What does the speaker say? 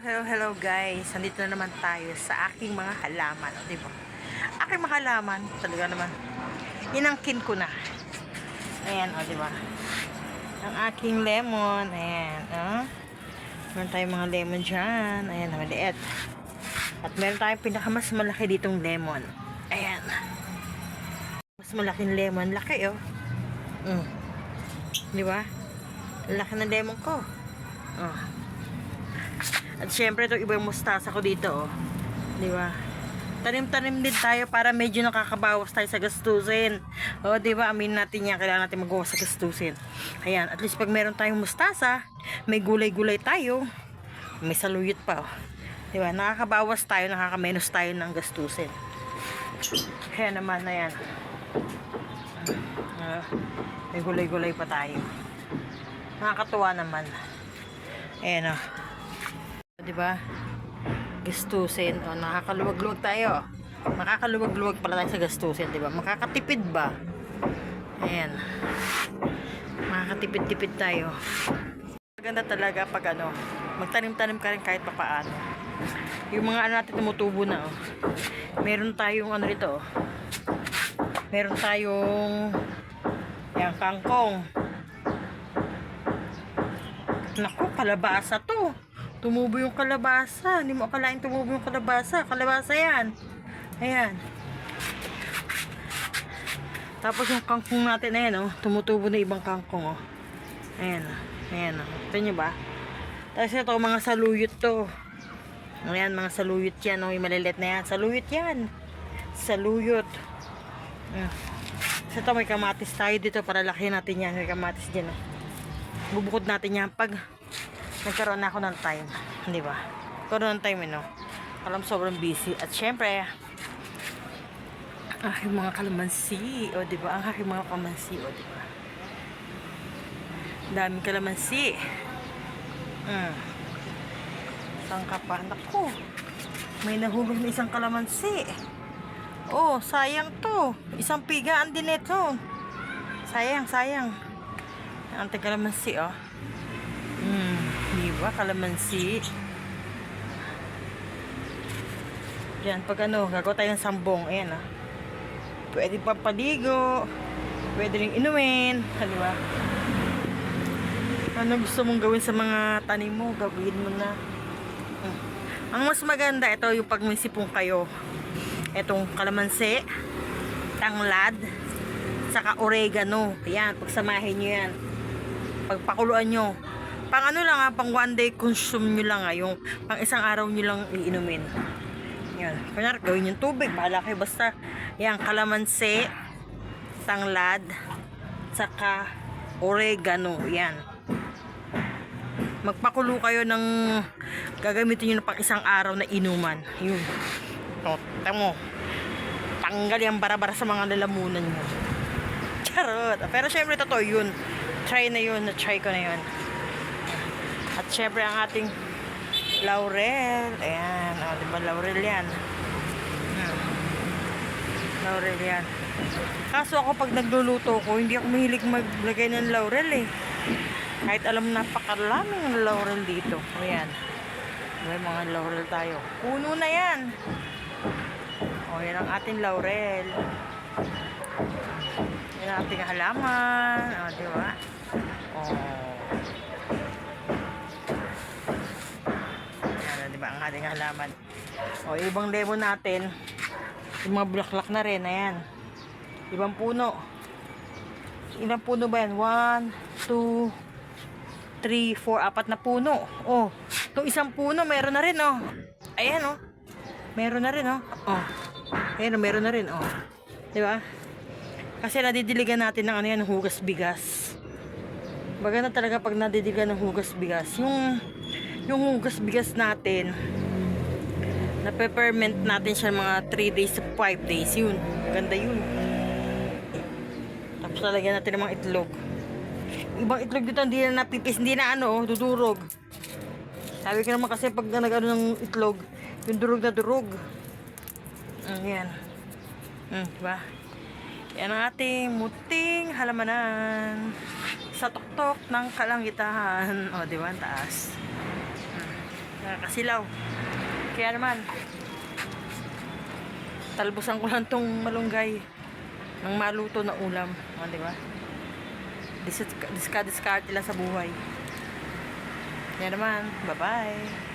Hello, hello guys. Nandito na naman tayo sa aking mga halaman. O, diba? Aking mga halaman, talaga naman. Inangkin ko na. Ayan, o, diba? Ang aking lemon. Ayan, o. Meron tayong mga lemon dyan. Ayan, maliit. At meron tayong pinakamas malaki ditong lemon. Ayan. Mas malaking lemon. Laki, oh. Mm. Di ba? Laki ng lemon ko. Oh. At syempre, ito iba mustasa ko dito, oh. Di ba? Tanim-tanim din tayo para medyo nakakabawas tayo sa gastusin. O, di ba? Amin natin yan. Kailangan natin magawa sa gastusin. Ayan. At least pag meron tayong mustasa, may gulay-gulay tayo. May saluyot pa, oh. Di ba? Nakakabawas tayo, nakakamenos tayo ng gastusin. Kaya naman, ayan. Ah, may gulay-gulay pa tayo. Nakakatuwa naman. Ayan, oh. Di ba? Gastusin. O, nakakaluwag-luwag tayo. Makakaluwag-luwag pala tayo sa gastusin, di ba? Makakatipid ba? Ayan. Makakatipid-tipid tayo. Maganda talaga pag ano, magtanim-tanim ka rin kahit papaano. Yung mga ano natin tumutubo na, oh. Meron tayong ano rito, oh. Meron tayong yan, kangkong. Naku, kalabasa to. Tumubo yung kalabasa. Hindi mo akalain tumubo yung kalabasa. Kalabasa yan. Ayan. Tapos yung kangkong natin, ayan oh. Tumutubo na ibang kangkong oh. Ayan oh. Ayan oh. Ito nyo ba? Tapos ito, mga saluyot to. Ayan, mga saluyot yan oh. Yung malilit na yan. Saluyot yan. Saluyot. Ayan. Tapos ito, may kamatis tayo dito para laki natin yan. May kamatis dyan oh. Bubukod natin yan pag nagkaroon na ako ng time. Di ba? Nagkaroon ng time, no? Alam, sobrang busy. At syempre, ang aking mga kalamansi. O, di ba? Ang aking mga kalamansi. O, di ba? Daming kalamansi. Hmm. Saan ka pa? Naku. May nahulog na isang kalamansi. Oh, sayang to. Isang pigaan din ito. Sayang, sayang. Ang ating kalamansi, oh. Hmm, di ba? Kalamansi. Yan, pag ano, gagawa tayo ng sambong. Ayan, ah. Pwede pa paligo. Pwede rin inumin. Ah, di ba? Ano gusto mong gawin sa mga tanim mo, gawin mo na. Hmm. Ang mas maganda, ito yung pag may sipong kayo. Itong kalamansi, tanglad, saka oregano. Ayan, pagsamahin nyo yan. Pagpakuluan nyo. Pang ano lang ha, pang one day consume nyo lang ha, yung pang isang araw nyo lang iinumin. Yan. Kunyari, gawin yung tubig. Bahala kayo. Basta, yan, kalamansi, tanglad, saka oregano. Yan. Magpakulo kayo ng gagamitin nyo na pang isang araw na inuman. Yun. O, tamo. Tanggal yung bara-bara sa mga lalamunan mo. Charot. Pero syempre, totoo yun. Try na yun. Na-try ko na yun. Syempre, ang ating laurel. Ayan. O, diba laurel yan? Hmm. Laurel yan. Kaso ako pag nagluluto ko, hindi ako mahilig maglagay ng laurel eh. Kahit alam napakalaming ng laurel dito. Ayan. May mga laurel tayo. Puno na yan. O, yan ang ating laurel. Yan ang ating halaman. O, di ba? O. ating halaman. O, ibang lemon natin. Yung mga bulaklak na rin. Ayan. Ibang puno. Ilang puno ba yan? One, two, three, four, apat na puno. Oh, itong isang puno, meron na rin, oh. Ayan, oh. Meron na rin, oh. Oh. Ayan, meron na rin, oh. Di ba? Kasi nadidiligan natin ng ano yan, hugas bigas. Baga na talaga pag nadidiligan ng hugas bigas. Yung, yung hugas bigas natin, na peppermint natin siya mga 3 days to 5 days. Yun. Ganda yun. Tapos lalagyan natin ng mga itlog. Ibang itlog dito hindi na napipis, hindi na ano, dudurog. Sabi ko naman kasi pag nag-ano ng itlog, yung durog na durog. Ayan. Hmm, diba? Yan ang ating muting halamanan sa tuktok ng kalangitan. O, di ba? Ang taas. Nakakasilaw. Kaya naman, talbusan ko lang tong malunggay ng maluto na ulam. O, di ba? Diska-diskarte lang sa buhay. Kaya naman, bye-bye.